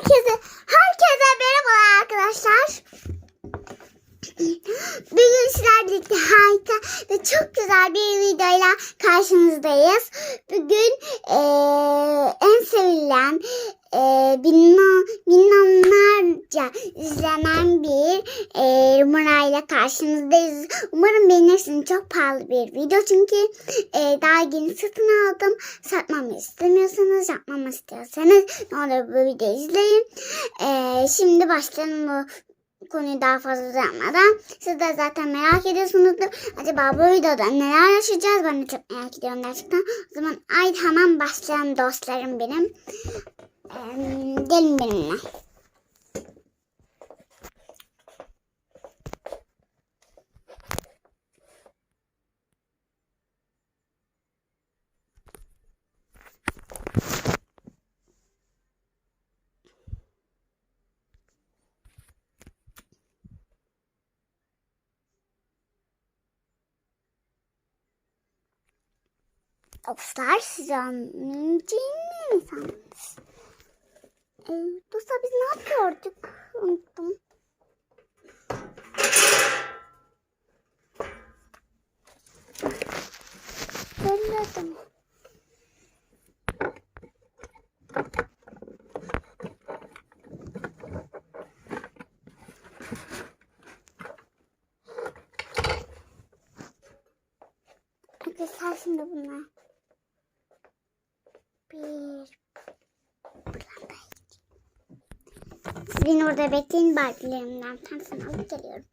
Herkese, herkese merhaba arkadaşlar. Bugün sizlerle birlikte harika ve çok güzel bir videoyla karşınızdayız. Bugün eee, en sevilen eee binna, milyonlarca izlenen bir eee numarayla karşınızdayız. Umarım beğenirsiniz. Çok pahalı bir video çünkü eee, daha yeni satın aldım. Satmamı istemiyorsanız, yapmamı istiyorsanız ne olur bu videoyu izleyin. Eee, şimdi başlayalım bu konuyu daha fazla uzatmadan. Siz de zaten merak ediyorsunuzdur. Acaba bu videoda neler yaşayacağız? Ben de çok merak ediyorum gerçekten. O zaman ay hemen başlayalım dostlarım benim. Gelin benimle. Dostlar size anlayacağım mi sandınız? Ee, dostlar biz ne yapıyorduk? Unuttum. Hatırladım. Arkadaşlar şimdi bunlar. Bir. Siz orada bekleyin Barbie'lerimden. Tanesini alıp geliyorum.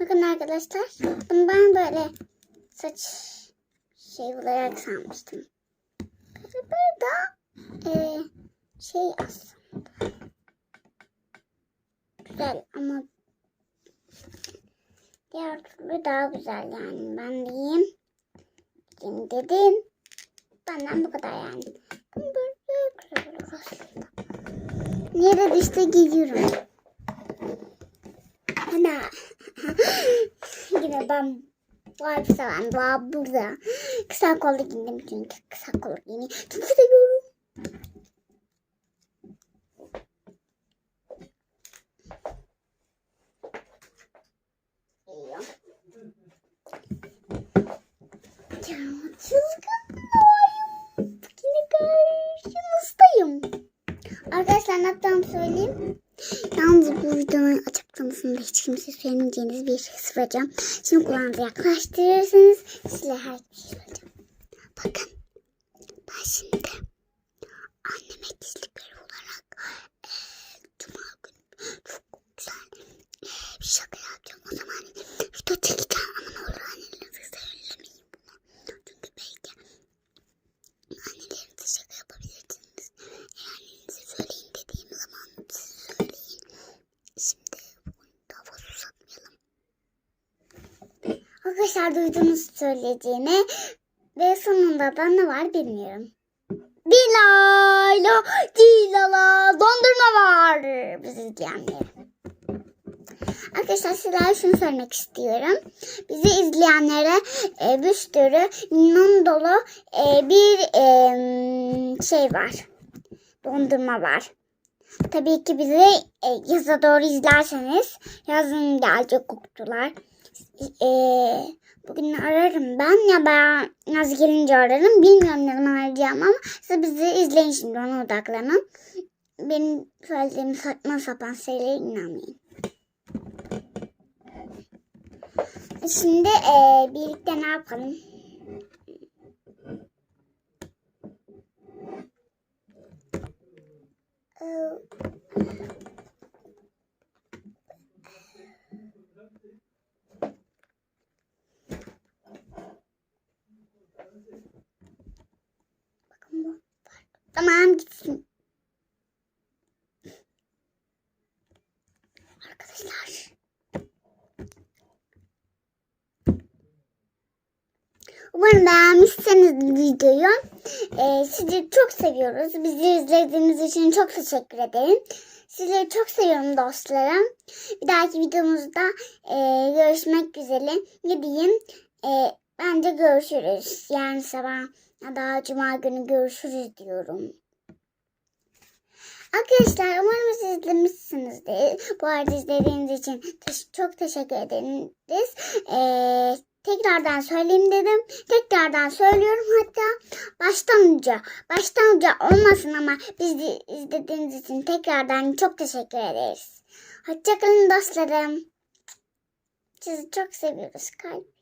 Bakın arkadaşlar. Bunu ben böyle saç şey olarak sanmıştım. Burada e, şey aslında. Güzel ama diğer türlü daha güzel yani. Ben diyeyim. Diyeyim dedim. Benden bu kadar yani. Böyle olur aslında. Niye de işte giyiyorum. Ana. Yine ben var seven daha burada. Kısa kollu giyindim çünkü kısa kollu giyini çok seviyorum. Ya. Çılgın oyum. Yine karşınızdayım. Arkadaşlar ne yapacağımı söyleyeyim. Yalnız bu videonun açıklamasında hiç kimse söylemeyeceğiniz bir şey soracağım. Şimdi kulağınızı yaklaştırırsınız. Size her bir şey soracağım. Bakın. Ben şimdi anneme gizlikleri olarak e, Cuma günü çok güzel e, bir şaka yapacağım. O zaman video çekeceğim ama ne olur annelerinize söylemeyin bunu. Çünkü belki annelerinize şaka yapabilirsiniz. Eğer annenize söyleyin dediğim zaman siz söyleyin. Şimdi bugün daha fazla uzatmayalım. Arkadaşlar duydunuz söyleyeceğini ve sonunda da ne var bilmiyorum. Dilayla, Dilala, dondurma var. Bizi izleyenler. Arkadaşlar sizlere şunu söylemek istiyorum. Bizi izleyenlere e, bir sürü minnon dolu e, bir e, şey var. Dondurma var. Tabii ki bizi e, yaza doğru izlerseniz yazın gelecek koktular. E, bugün ararım ben ya ben yaz gelince ararım. Bilmiyorum ne zaman arayacağım ama siz bizi izleyin şimdi ona odaklanın. Benim söylediğim saçma sapan şeylere inanmayın. Şimdi e, birlikte ne yapalım? Tamam gitsin. Arkadaşlar. Umarım beğenmişsiniz videoyu. Ee, sizi çok seviyoruz. Bizi izlediğiniz için çok teşekkür ederim. Sizleri çok seviyorum dostlarım. Bir dahaki videomuzda e, görüşmek üzere. Ne diyeyim? E, bence görüşürüz. Yani sabah ya da cuma günü görüşürüz diyorum. Arkadaşlar umarım siz izlemişsinizdir. Bu arada izlediğiniz için teş- çok teşekkür ederiz. Ee, tekrardan söyleyeyim dedim. Tekrardan söylüyorum hatta baştan uca. Baştan uca olmasın ama bizi izlediğiniz için tekrardan çok teşekkür ederiz. Hoşçakalın dostlarım. Sizi çok seviyoruz. Kalp.